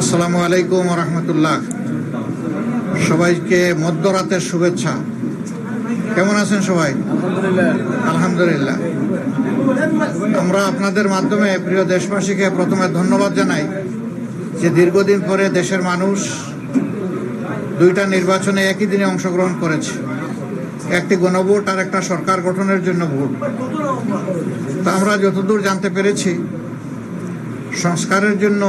আসসালামু আলাইকুম রহমতুল্লাহ। সবাইকে মধ্যরাতের শুভেচ্ছা। কেমন আছেন সবাই? আলহামদুলিল্লাহ। আমরা আপনাদের মাধ্যমে প্রিয় দেশবাসীকে প্রথমে ধন্যবাদ জানাই যে দীর্ঘদিন পরে দেশের মানুষ দুইটা নির্বাচনে একই দিনে অংশগ্রহণ করেছে। একটি গণভোট আর একটা সরকার গঠনের জন্য ভোট। তা আমরা যতদূর জানতে পেরেছি সংস্কারের জন্য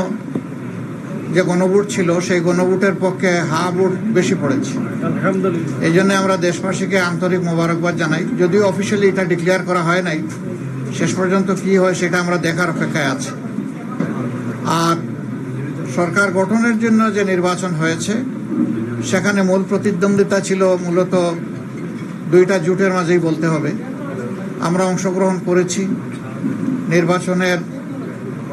যে গণভোট ছিল সেই গণভোটের পক্ষে হা ভোট বেশি পড়েছে। এই জন্য আমরা দেশবাসীকে আন্তরিক মোবারকবাদ জানাই। যদিও অফিসিয়ালি এটা ডিক্লেয়ার করা হয় নাই শেষ পর্যন্ত কি হয় সেটা আমরা দেখার অপেক্ষায় আছি। আর সরকার গঠনের জন্য যে নির্বাচন হয়েছে সেখানে মূল প্রতিদ্বন্দ্বিতা ছিল মূলত দুইটা জোটের মাঝেই বলতে হবে। আমরা অংশগ্রহণ করেছি নির্বাচনের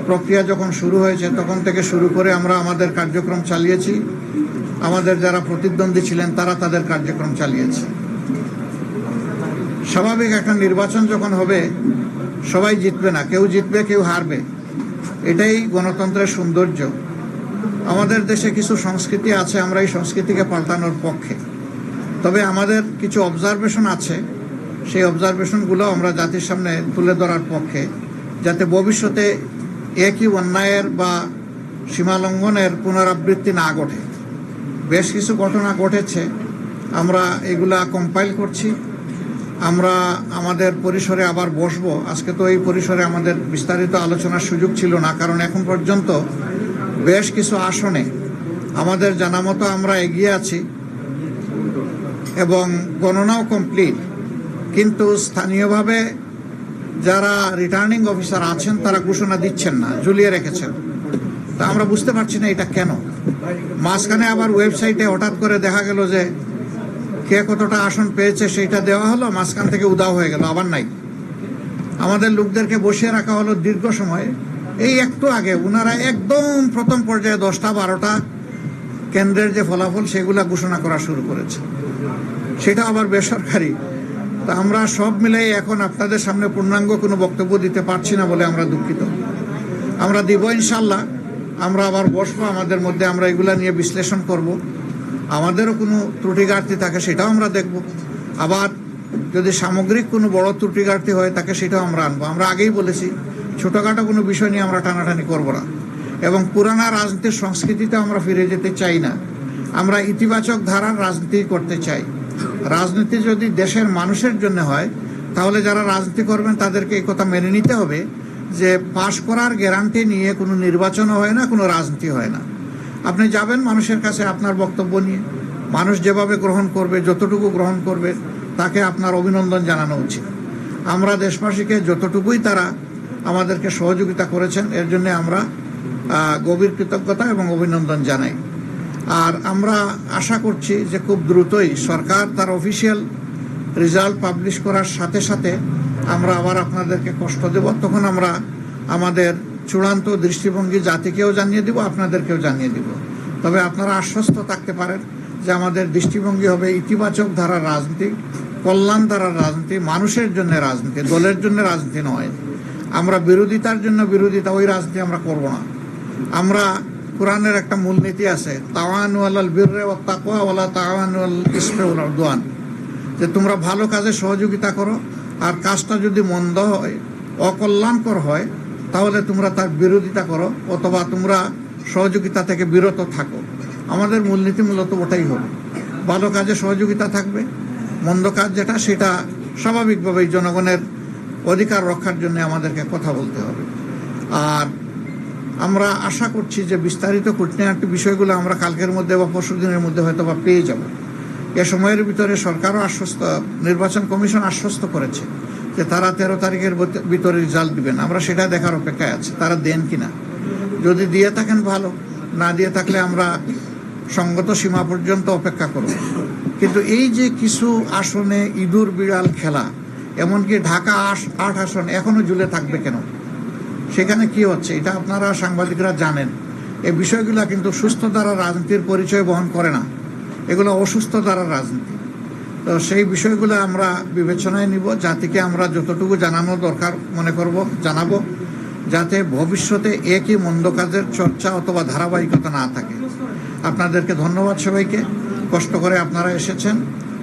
প্রক্রিয়া যখন শুরু হয়েছে, তখন থেকে শুরু করে আমরা আমাদের কার্যক্রম চালিয়েছি। আমাদের যারা প্রতিদ্বন্দ্বী ছিলেন, তারা তাদের কার্যক্রম চালিয়েছে। স্বাভাবিক একটা নির্বাচন যখন হবে, সবাই জিতবে না, কেউ জিতবে, কেউ হারবে। এটাই গণতন্ত্রের সৌন্দর্য। আমাদের দেশে কিছু সংস্কৃতি আছে, আমরা এই সংস্কৃতিকে পাল্টানোর পক্ষে। তবে আমাদের কিছু অবজারভেশন আছে, সেই অবজারভেশনগুলো আমরা জাতির সামনে তুলে ধরার পক্ষে, যাতে ভবিষ্যতে একই অন্যায়ের বা সীমালঙ্ঘনের পুনরাবৃত্তি না ঘটে। বেশ কিছু ঘটনা ঘটেছে। আমরা এগুলা কম্পাইল করছি। আমরা আমাদের পরিসরে আবার বসবো। আজকে তো এই পরিসরে আমাদের বিস্তারিত আলোচনার সুযোগ ছিল না, কারণ এখন পর্যন্ত বেশ কিছু আসনে আমাদের জানা মতো আমরা এগিয়ে আছি এবং গণনাও কমপ্লিট কিন্তু স্থানীয়ভাবে যারা রিটার্নিং অফিসার আছেন, তারা ঘোষণা দিচ্ছেন না, ঝুলিয়ে রেখেছেন। তা আমরা বুঝতে পারছি না এটা কেন। মাঝখানে আবার ওয়েবসাইটে হঠাৎ করে দেখা গেল যে কে কতটা আসন পেয়েছে, সেইটা দেওয়া হলো, মাঝখান থেকে উদাও হয়ে গেল, আবার নাই। আমাদের লোকদেরকে বসিয়ে রাখা হলো দীর্ঘ সময়। এই একটু আগে ওনারা একদম প্রথম পর্যায়ে দশটা, বারোটা কেন্দ্রের যে ফলাফল, সেগুলা ঘোষণা করা শুরু করেছে। সেটা আবার বেসরকারি তা আমরা সব মিলে এখন আপনাদের সামনে পূর্ণাঙ্গ কোনো বক্তব্য দিতে পারছি না বলে আমরা দুঃখিত। আমরা দিব ইনশাল্লাহ আমরা আবার বসবো, আমাদের মধ্যে আমরা এগুলা নিয়ে বিশ্লেষণ করব। আমাদেরও কোনো ত্রুটি ঘাটতি থাকে সেটাও আমরা দেখব। আবার যদি সামগ্রিক কোনো বড় ত্রুটি ঘাটতি হয় তাকে সেটাও আমরা আনব। আমরা আগেই বলেছি, ছোটোখাটো কোনো বিষয় নিয়ে আমরা টানাটানি করব না। এবং পুরানা রাজনীতির সংস্কৃতিতে আমরা ফিরে যেতে চাই না। আমরা ইতিবাচক ধারার রাজনীতি করতে চাই। রাজনীতি যদি দেশের মানুষের জন্য হয়, তাহলে যারা রাজনীতি করবেন তাদেরকে এই কথা মেনে নিতে হবে যে পাশ করার গ্যারান্টি নিয়ে কোনো নির্বাচনও হয় না, কোনো রাজনীতি হয় না। আপনি যাবেন মানুষের কাছে আপনার বক্তব্য নিয়ে। মানুষ যেভাবে গ্রহণ করবে, যতটুকু গ্রহণ করবে, তাকে আপনার অভিনন্দন জানানো উচিত। আমরা দেশবাসীকে যতটুকুই তারা আমাদেরকে সহযোগিতা করেছেন, এর জন্য আমরা গভীর কৃতজ্ঞতা এবং অভিনন্দন জানাই। আর আমরা আশা করছি যে খুব দ্রুতই সরকার তার অফিসিয়াল রেজাল্ট পাবলিশ করার সাথে সাথে আমরা আবার আপনাদেরকে কষ্ট দেব। তখন আমরা আমাদের চূড়ান্ত দৃষ্টিভঙ্গি জাতিকেও জানিয়ে দিব, আপনাদেরকেও জানিয়ে দিব। তবে আপনারা আশ্বস্ত থাকতে পারেন যে আমাদের দৃষ্টিভঙ্গি হবে ইতিবাচক ধারার রাজনীতি, কল্যাণ ধারার রাজনীতি, মানুষের জন্য রাজনীতি, দলের জন্য রাজনীতি নয়। আমরা বিরোধিতার জন্য বিরোধিতা, ওই রাজনীতি আমরা করব না। আমরা কোরআনের একটা মূলনীতি আছে, তাওয়ান আলাল বীররে ও তাকওয়া ওয়ালা তাওয়ানু ইসমে ওয়াল উদওয়ান। যে তোমরা ভালো কাজে সহযোগিতা করো, আর কাজটা যদি মন্দ হয়, অকল্যাণকর হয়, তাহলে তোমরা তার বিরোধিতা করো, অথবা তোমরা সহযোগিতা থেকে বিরত থাকো। আমাদের মূলনীতি মূলত ওটাই হবে। ভালো কাজে সহযোগিতা থাকবে, মন্দ কাজ যেটা, সেটা স্বাভাবিকভাবেই জনগণের অধিকার রক্ষার জন্য আমাদেরকে কথা বলতে হবে। আর আমরা আশা করছি যে বিস্তারিত খুঁটিনাটি বিষয়গুলো আমরা কালকের মধ্যে বা পরশু দিনের মধ্যে হয়তো বা পেয়ে যাব। এ সময়ের ভিতরে সরকারও আশ্বস্ত, নির্বাচন কমিশন আশ্বস্ত করেছে যে তারা তেরো তারিখের ভিত- ভিতরে রেজাল্ট দিবেন। আমরা সেটা দেখার অপেক্ষায় আছি, তারা দেন কিনা। যদি দিয়ে থাকেন ভালো, না দিয়ে থাকলে আমরা সঙ্গত সীমা পর্যন্ত অপেক্ষা করব। কিন্তু এই যে কিছু আসনে ইঁদুর বিড়াল খেলা, এমনকি ঢাকা আট আসন এখনও ঝুলে থাকবে কেন? সেখানে কি হচ্ছে, এটা আপনারা সাংবাদিকরা জানেন। এই বিষয়গুলো কিন্তু সুস্থ দ্বারা রাজনীতির পরিচয় বহন করে না। এগুলো অসুস্থ দ্বারা রাজনীতি। তো সেই বিষয়গুলো আমরা বিবেচনায় নিব, জাতিকে আমরা যতটুকু জানানো দরকার মনে করব, জানাব, যাতে ভবিষ্যতে একই মন্দ কাজের চর্চা অথবা ধারাবাহিকতা না থাকে। আপনাদেরকে ধন্যবাদ সবাইকে। কষ্ট করে আপনারা এসেছেন।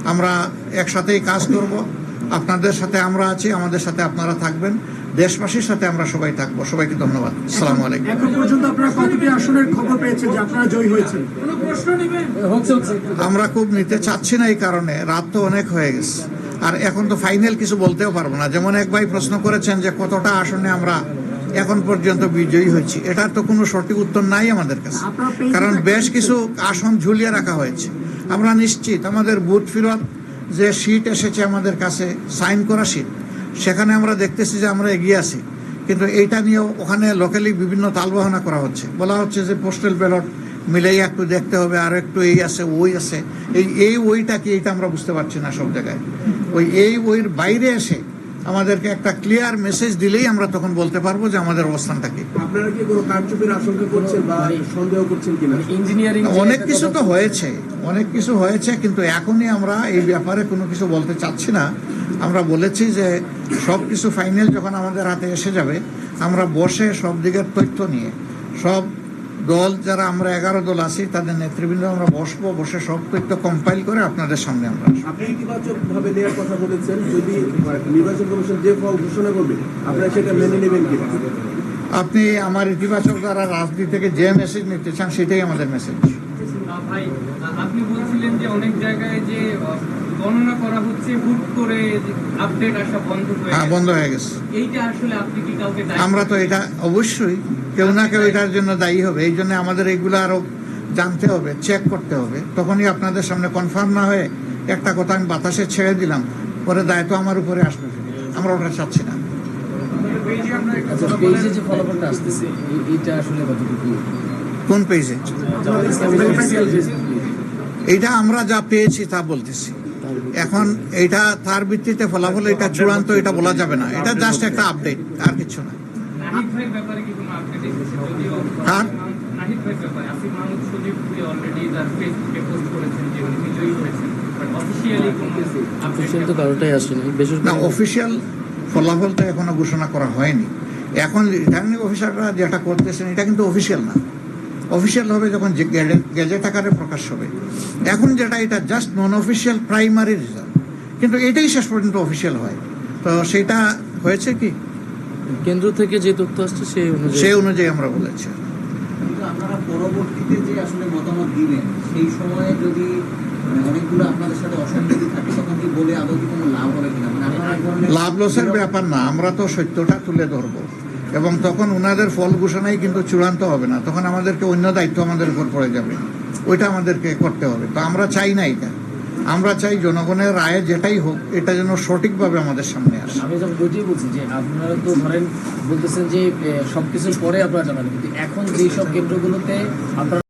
আমরা একসাথেই কাজ করব। আপনাদের সাথে আমরা আছি আমাদের সাথে আপনারা থাকবেন। দেশবাসীর সাথে আমরা সবাই থাকব। সবাইকে ধন্যবাদ। আসসালামু আলাইকুম। এখন পর্যন্ত আপনারা কতটি আসনের খবর পেয়েছেন যে আপনারা জয়ী হয়েছেন? আমরা খুব নিতে চাচ্ছি না এই কারণে। রাত তো অনেক হয়ে গেছে। আর এখন তো ফাইনাল কিছু বলতেও পারব না। যেমন এক ভাই প্রশ্ন করেছেন যে কতটা আসনে আমরা এখন পর্যন্ত বিজয়ী হয়েছি। এটার তো কোনো সঠিক উত্তর নাই আমাদের কাছে। কারণ বেশ কিছু আসন ঝুলিয়ে রাখা হয়েছে। আমরা নিশ্চিত আমাদের বুথ ফিরত যে সিট এসেছে আমাদের কাছে সাইন করা সিট সেখানে আমরা দেখতেছি যে আমরা এগিয়ে আছি। কিন্তু এইটা নিয়েও ওখানে লোকালি বিভিন্ন তালবাহনা করা হচ্ছে। বলা হচ্ছে যে পোস্টাল ব্যালট মিলেই একটু দেখতে হবে, আর একটু এই আছে, ওই আছে। এই এই ওইটা কি, এইটা আমরা বুঝতে পারছি না সব জায়গায়। ওই, এই ওইর বাইরে এসে আমাদেরকে একটা ক্লিয়ার মেসেজ দিলেই আমরা তখন বলতে পারব যে আমাদের অবস্থানটা কি। আপনারা কি কোনো কারচুপির আশঙ্কা করছেন বা সন্দেহ করছেন কিনা? ইঞ্জিনিয়ারিং অনেক কিছু তো হয়েছে অনেক কিছু হয়েছে কিন্তু এখনই আমরা এই ব্যাপারে কোনো কিছু বলতে চাচ্ছি না। আমরা বলেছি যে সব কিছু ফাইনাল যখন আমাদের হাতে এসে যাবে আমরা বসে সব দিকের তথ্য নিয়ে সব দল যারা আমরা এগারো দল আছি তাদের নেতৃবৃন্দ আমরা বসবো বসে সব তথ্য কম্পাইল করে আপনাদের সামনে আমরা। আপনি ইতিবাচক ভাবে নেওয়ার কথা বলেছেন যদি নির্বাচন কমিশন যে ফল ঘোষণা করবে আপনারা সেটা মেনে নেবেন কিনা আপনি আমার ইতিবাচক দ্বারা রাজনীতি থেকে যে মেসেজ নিতে চান সেটাই আমাদের মেসেজ ভাই আপনি বলছিলেন যে অনেক জায়গায় যে গণনা করা হচ্ছে হুট করে আপডেট আসা বন্ধ হয়ে হ্যাঁ গেছে। বন্ধ হয়ে গেছে। এইটা আসলে আপনি কি কাউকে আমরা তো এটা অবশ্যই কেউ না কেউ এটার জন্য দায়ী হবে। এই জন্য আমাদের এইগুলো আরও জানতে হবে চেক করতে হবে। তখনই আপনাদের সামনে কনফার্ম না হয়ে একটা কথা আমি বাতাসে ছেড়ে দিলাম পরে দায়িত্ব আমার উপরে আসবে। আমরা ওটা চাচ্ছি না। কোন পেজে? এইটা আমরা যা পেয়েছি তা বলতেছি। এখন এটা তার ভিত্তিতে ফলাফল এটা চূড়ান্ত এটা বলা যাবে না। এটা জাস্ট একটা আপডেট আর কিছু না। অফিসিয়ালি কোনো Official তো এখনও ঘোষণা করা হয়নি। এখন রিটার্নিং অফিসাররা যেটা করতেছেন এটা কিন্তু অফিসিয়াল না। অফিসিয়াল হবে যখন যে গ্যাজেট- গ্যাজেট আকারে প্রকাশ হবে এখন যেটা এটা just non official primary result কিন্তু এটাই শেষ পর্যন্ত অফিসিয়াল হয়। তো সেটা হয়েছে কি? কেন্দ্র থেকে যে তথ্য আসছে সেই অনুযায়ী। সেই অনুযায়ী আমরা বলেছি। কিন্তু আপনারা পরবর্তীতে যে আসলে মতামত দিবেন সেই সময়ে যদি মানে অনেকগুলো আপনাদের সাথে অসঙ্গতি থাকে তখন কি বলে আদৌ কোনো লাভ হবে কিনা? মানে লাভ লসের ব্যাপার না আমরা তো সত্যটা তুলে ধরবো। এবং তখন ওনাদের ফল ঘোষণাই কিন্তু চূড়ান্ত হবে না। তখন আমাদেরকে অন্য দায়িত্ব আমাদের উপর পড়ে যাবে। ওইটা আমাদেরকে করতে হবে। তো আমরা চাই না এটা। আমরা চাই জনগণের রায়ে যেটাই হোক, এটা যেন সঠিকভাবে আমাদের সামনে আসে। আমি যখন বুঝিয়ে বলছি যে আপনারা তো ধরেন বলতেছেন যে সব কিছুর পরে আপনারা জানাবেন। কিন্তু এখন যেই সব কেন্দ্রগুলোতে আপনারা